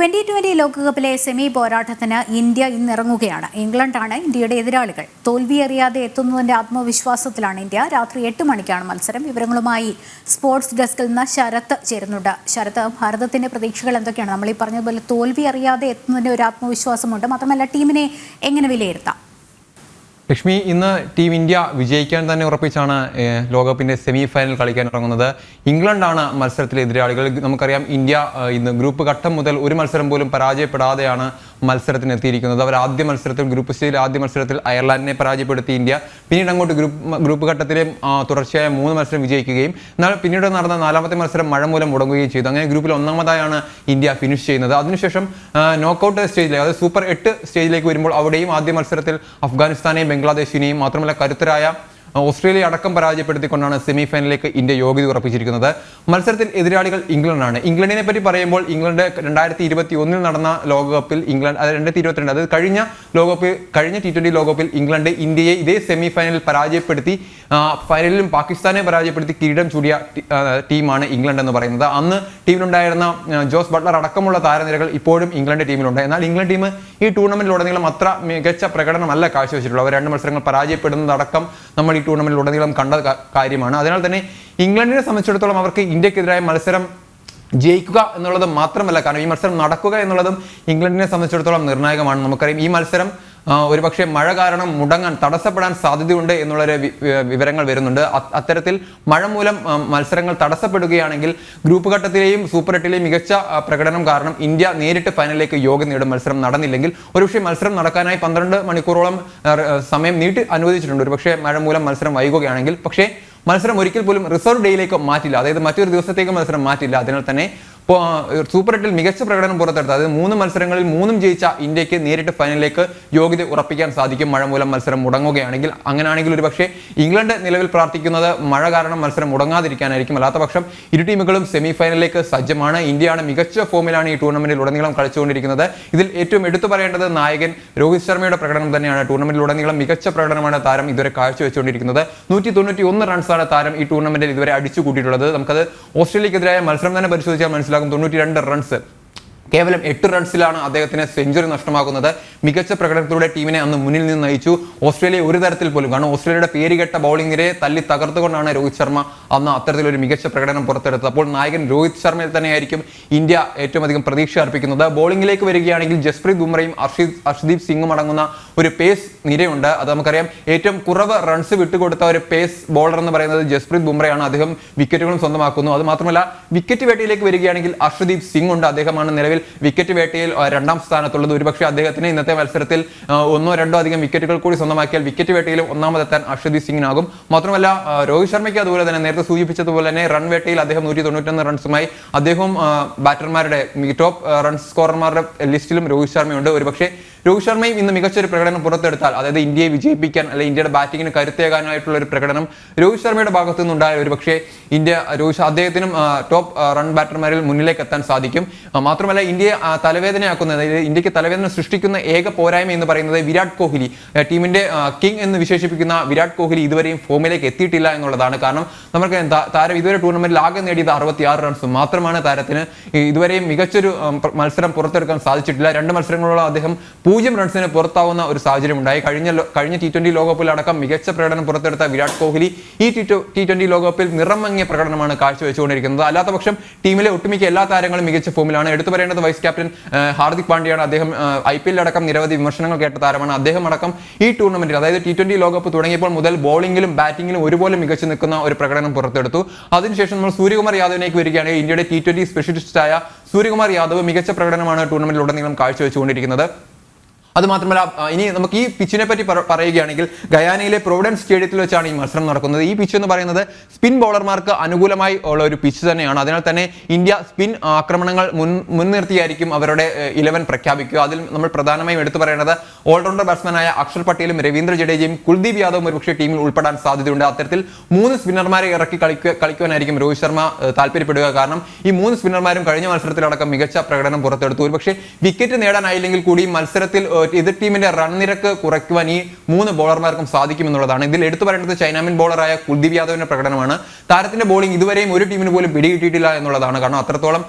Twenty twenty ലോകകപ്പിലെ semi പോരാട്ടത്തിന് India ഇന്നിറങ്ങുകയാണ്. ഇംഗ്ലണ്ടാണ് ഇന്ത്യയുടെ എതിരാളികൾ. തോൽവിയറിയാതെ എത്തുന്നതിന്റെ ആത്മവിശ്വാസത്തിലാണ് ഇന്ത്യ. രാത്രി എട്ട് മണിക്കാണ് മത്സരം. വിവരങ്ങളുമായി സ്പോർട്സ് ഡെസ്കിൽ നിന്ന് ശരത്ത് ചേരുന്നുണ്ട്. ശരത്ത് ഭാരതത്തിന്റെ പ്രതീക്ഷകൾ എന്തൊക്കെയാണ്? നമ്മൾ ഈ പറഞ്ഞതുപോലെ തോൽവി അറിയാതെ എത്തുന്നതിന്റെ ഒരു ആത്മവിശ്വാസമുണ്ട്. മാത്രമല്ല ടീമിനെ എങ്ങനെ വിലയിരുത്താം? ലക്ഷ്മി ഇന്ന് ടീം ഇന്ത്യ വിജയിക്കാൻ തന്നെ ഉറപ്പിച്ചാണ് ലോകകപ്പിന്റെ സെമി ഫൈനൽ കളിക്കാൻ ഇറങ്ങുന്നത്. ഇംഗ്ലണ്ടാണ് മത്സരത്തിലെ എതിരാളികൾ. നമുക്കറിയാം ഇന്ത്യ ഇന്ന് ഗ്രൂപ്പ് ഘട്ടം മുതൽ ഒരു മത്സരം പോലും പരാജയപ്പെടാതെയാണ് മത്സരത്തിന് എത്തിയിരിക്കുന്നത്. അവർ ആദ്യ മത്സരത്തിൽ ഗ്രൂപ്പ് സ്റ്റേജിൽ ആദ്യ മത്സരത്തിൽ അയർലാൻഡിനെ പരാജയപ്പെടുത്തി ഇന്ത്യ. പിന്നീട് അങ്ങോട്ട് ഗ്രൂപ്പ് ഗ്രൂപ്പ് ഘട്ടത്തിലെ തുടർച്ചയായ മൂന്ന് മത്സരം വിജയിക്കുകയും എന്നാൽ പിന്നീട് നടന്ന നാലാമത്തെ മത്സരം മഴ മൂലം മുടങ്ങുകയും ചെയ്തു. അങ്ങനെ ഗ്രൂപ്പിൽ ഒന്നാമതായാണ് ഇന്ത്യ ഫിനിഷ് ചെയ്യുന്നത്. അതിനുശേഷം നോക്കൌട്ട് സ്റ്റേജിലേക്ക് അതായത് സൂപ്പർ എട്ട് സ്റ്റേജിലേക്ക് വരുമ്പോൾ അവിടെയും ആദ്യ മത്സരത്തിൽ അഫ്ഗാനിസ്ഥാനെയും ബംഗ്ലാദേശിനെയും മാത്രമല്ല കരുത്തരായ ഓസ്ട്രേലിയ അടക്കം പരാജയപ്പെടുത്തിക്കൊണ്ടാണ് സെമി ഫൈനലിലേക്ക് ഇന്ത്യ യോഗ്യത ഉറപ്പിച്ചിരിക്കുന്നത്. മത്സരത്തിൽ എതിരാളികൾ ഇംഗ്ലണ്ടാണ് ഇംഗ്ലണ്ടിനെ പറ്റി പറയുമ്പോൾ ഇംഗ്ലണ്ട് രണ്ടായിരത്തി ഇരുപത്തി ഒന്നിൽ നടന്ന ലോകകപ്പിൽ ഇംഗ്ലണ്ട് അത് രണ്ടായിരത്തി ഇരുപത്തിരണ്ട് അത് കഴിഞ്ഞ ലോകകപ്പ് കഴിഞ്ഞ ടി ട്വന്റി ലോകകപ്പിൽ ഇംഗ്ലണ്ട് ഇന്ത്യയെ ഇതേ സെമി ഫൈനലിൽ പരാജയപ്പെടുത്തി ഫൈനലിലും പാകിസ്ഥാനെ പരാജയപ്പെടുത്തി കിരീടം ചൂടിയ ടീമാണ് ഇംഗ്ലണ്ട് എന്ന് പറയുന്നത്. അന്ന് ടീമിലുണ്ടായിരുന്ന ജോസ് ബട്ട്ലർ അടക്കമുള്ള താരനിരകൾ ഇപ്പോഴും ഇംഗ്ലണ്ട് ടീമിലുണ്ട്. എന്നാൽ ഇംഗ്ലണ്ട് ടീം ഈ ടൂർണമെന്റിലുടനീളം അത്ര മികച്ച പ്രകടനമല്ല കാഴ്ചവെച്ചിട്ടുള്ളത്. അവർ രണ്ട് മത്സരങ്ങൾ പരാജയപ്പെടുന്നതടക്കം നമ്മൾ ഈ ടൂർണമെന്റിലുടനീളം കണ്ട കാര്യമാണ്. അതിനാൽ തന്നെ ഇംഗ്ലണ്ടിനെ സംബന്ധിച്ചിടത്തോളം അവർക്ക് ഇന്ത്യക്കെതിരായ മത്സരം ജയിക്കുക എന്നുള്ളത് മാത്രമല്ല കാരണം ഈ മത്സരം നടക്കുക എന്നുള്ളതും ഇംഗ്ലണ്ടിനെ സംബന്ധിച്ചിടത്തോളം നിർണായകമാണ്. നമുക്കറിയാം ഈ മത്സരം ഒരുപക്ഷെ മഴ കാരണം മുടങ്ങാൻ തടസ്സപ്പെടാൻ സാധ്യതയുണ്ട് വി- വിവരങ്ങൾ വരുന്നുണ്ട്. അത്തരത്തിൽ മഴ മൂലം മത്സരങ്ങൾ തടസ്സപ്പെടുകയാണെങ്കിൽ ഗ്രൂപ്പ് ഘട്ടത്തിലെയും സൂപ്പർ എട്ടിലെയും മികച്ച പ്രകടനം കാരണം ഇന്ത്യ നേരിട്ട് ഫൈനലിലേക്ക് യോഗ നേടും മത്സരം നടന്നില്ലെങ്കിൽ ഒരുപക്ഷെ മത്സരം നടക്കാനായി പന്ത്രണ്ട് മണിക്കൂറോളം സമയം നീട്ടി അനുവദിച്ചിട്ടുണ്ട്. ഒരുപക്ഷെ മഴ മൂലം മത്സരം വൈകുകയാണെങ്കിൽ പക്ഷേ മത്സരം ഒരിക്കൽ പോലും റിസർവ് ഡേയിലേക്ക് മാറ്റില്ല. അതായത് മറ്റൊരു ദിവസത്തേക്ക് മത്സരം മാറ്റില്ല. അതിനാൽ തന്നെ സൂപ്പർ എട്ടിൽ മികച്ച പ്രകടനം പുറത്തെടുത്ത് അതായത് മൂന്ന് മത്സരങ്ങളിൽ മൂന്നും ജയിച്ച ഇന്ത്യയ്ക്ക് നേരിട്ട് ഫൈനലിലേക്ക് യോഗ്യത ഉറപ്പിക്കാൻ സാധിക്കും. മഴ മൂലം മത്സരം മുടങ്ങുകയാണെങ്കിൽ അങ്ങനെയാണെങ്കിൽ ഒരു പക്ഷേ ഇംഗ്ലണ്ട് നിലവിൽ പ്രാർത്ഥിക്കുന്നത് മഴ കാരണം മത്സരം മുടങ്ങാതിരിക്കാനായിരിക്കും. അല്ലാത്ത പക്ഷം ഇരു ടീമുകളും സെമി ഫൈനലിലേക്ക് സജ്ജമാണ്. ഇന്ത്യയാണ് മികച്ച ഫോമിലാണ് ഈ ടൂർണമെന്റിൽ ഉടനീളം കളിച്ചുകൊണ്ടിരിക്കുന്നത്. ഇതിൽ ഏറ്റവും എടുത്തു പറയേണ്ടത് നായകൻ രോഹിത് ശർമ്മയുടെ പ്രകടനം തന്നെയാണ്. ടൂർണമെന്റിൽ ഉടനീളം മികച്ച പ്രകടനമാണ് താരം ഇതുവരെ കാഴ്ചവെച്ചുകൊണ്ടിരിക്കുന്നത്. നൂറ്റി തൊണ്ണൂറ്റി ഒന്ന് റൺസാണ് താരം ഈ ടൂർണമെന്റിൽ ഇതുവരെ അടിച്ചു കൂട്ടിയിട്ടുള്ളത് നമുക്കത് ഓസ്ട്രേലിയക്കെതിരായ മത്സരം തന്നെ പരിശോധിച്ചാൽ മനസ്സിലാകും തൊണ്ണൂറ്റി രണ്ട് റൺസ് കേവലം എട്ട് റൺസിലാണ് അദ്ദേഹത്തിന് സെഞ്ചുറി നഷ്ടമാകുന്നത്. മികച്ച പ്രകടനത്തിലൂടെ ടീമിനെ അന്ന് മുന്നിൽ നിന്ന് നയിച്ചു. ഓസ്ട്രേലിയ ഒരു തരത്തിൽ പോലും കാരണം ഓസ്ട്രേലിയയുടെ പേരുകെട്ട ബൗളിംഗിനെ തല്ലി തകർത്തുകൊണ്ടാണ് രോഹിത് ശർമ്മ അന്ന് അത്തരത്തിലൊരു മികച്ച പ്രകടനം പുറത്തെടുത്തത്. അപ്പോൾ നായകൻ രോഹിത് ശർമ്മയിൽ തന്നെയായിരിക്കും ഇന്ത്യ ഏറ്റവും അധികം പ്രതീക്ഷ അർപ്പിക്കുന്നത്. ബൗളിംഗിലേക്ക് വരികയാണെങ്കിൽ ജസ്പ്രീത് ബുംറയും അർഷിദ് അർഷദീപ് സിംഗും അടങ്ങുന്ന ഒരു പേസ് നിരയുണ്ട്. അത് നമുക്കറിയാം ഏറ്റവും കുറവ് റൺസ് വിട്ടുകൊടുത്ത ഒരു പേസ് ബോളർ എന്ന് പറയുന്നത് ജസ്പ്രീത് ബുംറയാണ്. അദ്ദേഹം വിക്കറ്റുകളും സ്വന്തമാക്കുന്നു. അത് മാത്രമല്ല വിക്കറ്റ് വേട്ടയിലേക്ക് വരികയാണെങ്കിൽ അർഷദീപ് സിംഗ് ഉണ്ട്. അദ്ദേഹമാണ് നിലവിൽ വിക്കറ്റ് വേട്ടയിൽ രണ്ടാം സ്ഥാനത്തുള്ളത്. ഒരുപക്ഷെ അദ്ദേഹത്തിന് ഇന്നത്തെ മത്സരത്തിൽ ഒന്നോ രണ്ടോ അധികം വിക്കറ്റുകൾ കൂടി സ്വന്തമാക്കിയാൽ വിക്കറ്റ് വേട്ടയിൽ ഒന്നാമതെത്താൻ അർഷദീപ് സിംഗിനാകും. മാത്രമല്ല രോഹിത് ശർമ്മയ്ക്ക് അതുപോലെ തന്നെ നേരത്തെ സൂചിപ്പിച്ചതുപോലെ തന്നെ റൺ വേട്ടയിൽ അദ്ദേഹം നൂറ്റി തൊണ്ണൂറ്റൊന്ന് റൺസുമായി അദ്ദേഹവും ബാറ്റർമാരുടെ ടോപ്പ് റൺ സ്കോറർമാരുടെ ലിസ്റ്റിലും രോഹിത് ശർമ്മയുണ്ട്. ഒരുപക്ഷെ രോഹിത് ശർമ്മയും ഇന്ന് മികച്ചൊരു പ്രകടനം പുറത്തെടുത്താൽ അതായത് ഇന്ത്യയെ വിജയിപ്പിക്കാൻ അല്ലെങ്കിൽ ഇന്ത്യയുടെ ബാറ്റിങ്ങിന് കരുത്തേകാനായിട്ടുള്ള ഒരു പ്രകടനം രോഹിത് ശർമ്മയുടെ ഭാഗത്തു നിന്നുണ്ടായ ഒരു പക്ഷേ ഇന്ത്യ രോഹിത് അദ്ദേഹത്തിനും ടോപ്പ് റൺ ബാറ്റർമാരിൽ മുന്നിലേക്ക് എത്താൻ സാധിക്കും. മാത്രമല്ല ഇന്ത്യയെ തലവേദനയാക്കുന്നത് തലവേദനയാക്കുന്ന ഇന്ത്യയ്ക്ക് തലവേദന സൃഷ്ടിക്കുന്ന ഏക പോരായ്മ എന്ന് പറയുന്നത് വിരാട് കോഹ്ലി. ടീമിന്റെ കിങ് എന്ന് വിശേഷിപ്പിക്കുന്ന വിരാട് കോഹ്ലി ഇതുവരെയും ഫോമിലേക്ക് എത്തിയിട്ടില്ല എന്നുള്ളതാണ്. കാരണം നമുക്ക് താരം ഇതുവരെ ടൂർണമെന്റിൽ ആകെ നേടിയത് അറുപത്തി ആറ് റൺസ് മാത്രമാണ് താരത്തിന് ഇതുവരെയും മികച്ചൊരു മത്സരം പുറത്തെടുക്കാൻ സാധിച്ചിട്ടില്ല. രണ്ട് മത്സരങ്ങളോളം അദ്ദേഹം പൂജ്യം റൺസിന് പുറത്താവുന്ന ഒരു സാഹചര്യം ഉണ്ടായി. കഴിഞ്ഞ കഴിഞ്ഞ ടി ട്വന്റി ലോകകപ്പിൽ അടക്കം മികച്ച പ്രകടനം പുറത്തെടുത്ത വിരാട് കോഹ്ലി ഈ ടി ട്വന്റി ലോകകപ്പിൽ നിറം മങ്ങിയ പ്രകടനമാണ് കാഴ്ചവെച്ചുകൊണ്ടിരിക്കുന്നത്. അല്ലാത്ത പക്ഷം ടീമിലെ ഒട്ടുമിക്ക എല്ലാ താരങ്ങളും മികച്ച ഫോമിലാണ് എടുത്തു പറയേണ്ടത് വൈസ് ക്യാപ്റ്റൻ ഹാർദിക് പാണ്ഡ്യയാണ് അദ്ദേഹം ഐ പി എൽ അടക്കം നിരവധി വിമർശനങ്ങൾ കേട്ട താരമാണ്. അദ്ദേഹം അടക്കം ഈ ടൂർണമെന്റിൽ അതായത് ടി ട്വന്റി ലോകകപ്പ് തുടങ്ങിയപ്പോൾ മുതൽ ബോളിംഗിലും ബാറ്റിംഗിലും ഒരുപോലെ മികച്ചു നിൽക്കുന്ന ഒരു പ്രകടനം പുറത്തെടുത്തു. അതിനുശേഷം നമ്മൾ സൂര്യകുമാർ യാദവിനേക്ക് വരികയാണെങ്കിൽ ഇന്ത്യയുടെ ടി ട്വന്റി സ്പെഷ്യലിസ്റ്റായ സൂര്യകുമാർ യാദവ് മികച്ച പ്രകടനമാണ് ടൂർണമെന്റിൽ ഉടനീളം കാഴ്ചവെച്ചുകൊണ്ടിരിക്കുന്നത്. അത് മാത്രമല്ല ഇനി നമുക്ക് ഈ പിച്ചിനെ പറ്റി പറയുകയാണെങ്കിൽ ഗയാനയിലെ പ്രൊവിഡൻസ് സ്റ്റേഡിയത്തിൽ വെച്ചാണ് ഈ മത്സരം നടക്കുന്നത്. ഈ പിച്ച് എന്ന് പറയുന്നത് സ്പിൻ ബോളർമാർക്ക് അനുകൂലമായി ഉള്ള ഒരു പിച്ച് തന്നെയാണ്. അതിനാൽ തന്നെ ഇന്ത്യ സ്പിൻ ആക്രമണങ്ങൾ മുൻ മുൻനിർത്തിയായിരിക്കും അവരുടെ ഇലവൻ പ്രഖ്യാപിക്കുക. അതിൽ നമ്മൾ പ്രധാനമായും എടുത്തു പറയേണ്ടത് ഓൾറൗണ്ടർ ബാറ്റ്സ്മാനായ അക്ഷർ പട്ടേലും രവീന്ദ്ര ജഡേജയും കുൽദീപ് യാദവും ഒരുപക്ഷെ ടീമിൽ ഉൾപ്പെടാൻ സാധ്യതയുണ്ട്. അത്തരത്തിൽ മൂന്ന് സ്പിന്നർമാരെ ഇറക്കി കളിക്കുക കളിക്കുവാനായിരിക്കും രോഹിത് ശർമ്മ താല്പര്യപ്പെടുക. കാരണം ഈ മൂന്ന് സ്പിന്നർമാരും കഴിഞ്ഞ മത്സരത്തിലടക്കം മികച്ച പ്രകടനം പുറത്തെടുത്തു. ഒരുപക്ഷെ വിക്കറ്റ് നേടാനായില്ലെങ്കിൽ കൂടി മത്സരത്തിൽ എതിർ ടീമിന്റെ റൺ നിരക്ക് കുറയ്ക്കുവാൻ ഈ മൂന്ന് ബോളർമാർക്കും സാധിക്കുമെന്നുള്ളതാണ്. ഇതിൽ എടുത്തു പറയേണ്ടത് ചൈനാമിൻ ബോളറായ കുൽദീപ് യാദവിന്റെ പ്രകടനമാണ്. താരത്തിന്റെ ബോളിംഗ് ഇതുവരെയും ഒരു ടീമിന് പോലും പിടികിട്ടിയിട്ടില്ല എന്നുള്ളതാണ്. കാരണം അത്രത്തോളം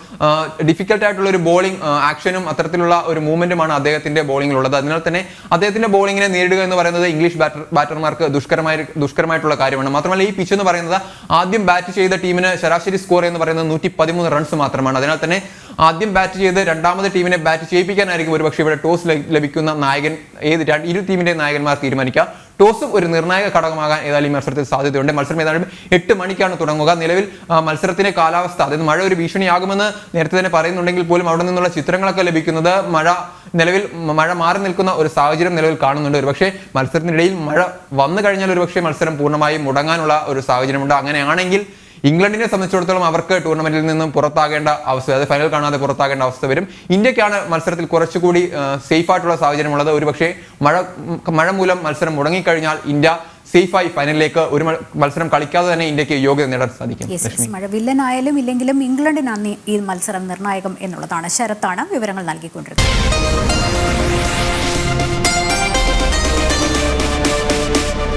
ഡിഫിക്കൽട്ട് ആയിട്ടുള്ള ഒരു ബോളിംഗ് ആക്ഷനും അത്തരത്തിലുള്ള ഒരു മൂവ്മെന്റുമാണ് അദ്ദേഹത്തിന്റെ ബോളിംഗിലുള്ളത് അതിനാൽ തന്നെ അദ്ദേഹത്തിന്റെ ബോളിങ്ങിനെ നേരിടുക എന്ന് പറയുന്നത് ഇംഗ്ലീഷ് ബാറ്റർ ബാറ്റർമാർക്ക് ദുഷ്കരമായ ദുഷ്കരമായിട്ടുള്ള കാര്യമാണ്. മാത്രമല്ല ഈ പിച്ച് എന്ന് പറയുന്നത് ആദ്യം ബാറ്റ് ചെയ്ത ടീമിന് ശരാശരി സ്കോർ എന്ന് പറയുന്നത് നൂറ്റി റൺസ് മാത്രമാണ്. അതിനാൽ തന്നെ ആദ്യം ബാറ്റ് ചെയ്ത് രണ്ടാമത് ടീമിനെ ബാറ്റ് ചെയ്യിപ്പിക്കാനായിരിക്കും ഒരുപക്ഷെ ഇവിടെ ടോസ് ലഭിക്കുന്ന നായകൻ ഏത് ഇരു ടീമിന്റെ നായകന്മാർ തീരുമാനിക്കുക ടോസും ഒരു നിർണായക ഘടകമാകാൻ ഏതായാലും മത്സരത്തിൽ സാധ്യതയുണ്ട്. മത്സരം ഏതായാലും എട്ട് മണിക്കാണ് തുടങ്ങുക. നിലവിൽ മത്സരത്തിന്റെ കാലാവസ്ഥ അതായത് മഴ ഒരു ഭീഷണിയാകുമെന്ന് നേരത്തെ തന്നെ പറയുന്നുണ്ടെങ്കിൽ പോലും അവിടെ നിന്നുള്ള ചിത്രങ്ങളൊക്കെ ലഭിക്കുന്നത് മഴ നിലവിൽ മഴ മാറി നിൽക്കുന്ന ഒരു സാഹചര്യം നിലവിൽ കാണുന്നുണ്ട്. ഒരുപക്ഷെ മത്സരത്തിനിടയിൽ മഴ വന്നു കഴിഞ്ഞാൽ ഒരുപക്ഷെ മത്സരം പൂർണമായും മുടങ്ങാനുള്ള ഒരു സാഹചര്യമുണ്ട്. അങ്ങനെയാണെങ്കിൽ ഇംഗ്ലണ്ടിനെ സംബന്ധിച്ചിടത്തോളം അവർക്ക് ടൂർണമെന്റിൽ നിന്നും പുറത്താകേണ്ട അവസ്ഥ അതായത് ഫൈനൽ കാണാതെ പുറത്താകേണ്ട അവസ്ഥ വരും. ഇന്ത്യക്കാണ് മത്സരത്തിൽ കുറച്ചുകൂടി സേഫ് ആയിട്ടുള്ള സാഹചര്യമുള്ളത്. ഒരുപക്ഷെ മഴ മഴ മൂലം മത്സരം മുടങ്ങിക്കഴിഞ്ഞാൽ ഇന്ത്യ സേഫായി ഫൈനലിലേക്ക് ഒരു മത്സരം കളിക്കാതെ തന്നെ ഇന്ത്യയ്ക്ക് യോഗ്യത നേടാൻ സാധിക്കും. മഴ വില്ലനായാലും ഇല്ലെങ്കിലും ഇംഗ്ലണ്ടിനാണ് ഈ മത്സരം നിർണായകം എന്നുള്ളതാണ്. ശരത്താണ് വിവരങ്ങൾ നൽകിക്കൊണ്ടിരിക്കുന്നത്.